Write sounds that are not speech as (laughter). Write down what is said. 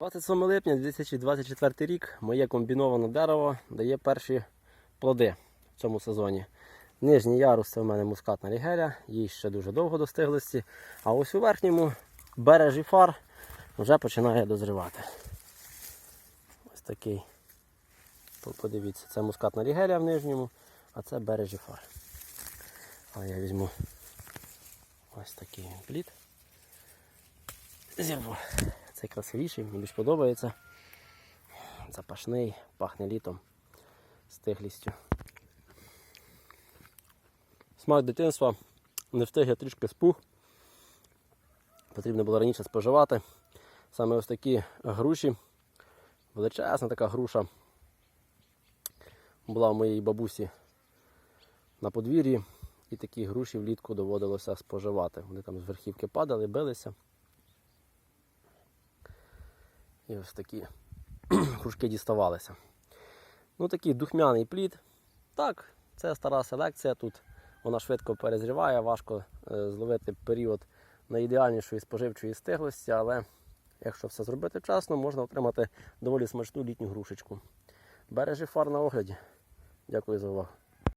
27 липня 2024 рік моє комбіноване дерево дає перші плоди в цьому сезоні. Нижній ярус це в мене мускатна рігеля, їй ще дуже довго до стиглості. А ось у верхньому бережі фар вже починає дозрівати. Ось такий. Подивіться, це мускатна рігеля в нижньому, а це бережі фар. Але я візьму ось такий плід. Зірву. Цей красивіший, мені більш подобається. Запашний, пахне літом, стиглістю. Смак дитинства не встиг я трішки спух. Потрібно було раніше споживати. Саме ось такі груші. Величезна така груша була у моїй бабусі на подвір'ї. І такі груші влітку доводилося споживати. Вони там з верхівки падали, билися. І ось такі (clears throat) кружки діставалися. Ну такий духмяний плід. Так, це стара селекція. Тут вона швидко перезріває, важко е, зловити період найідеальнішої споживчої стиглості, але якщо все зробити вчасно, можна отримати доволі смачну літню грушечку. Бережи фар на огляді. Дякую за увагу.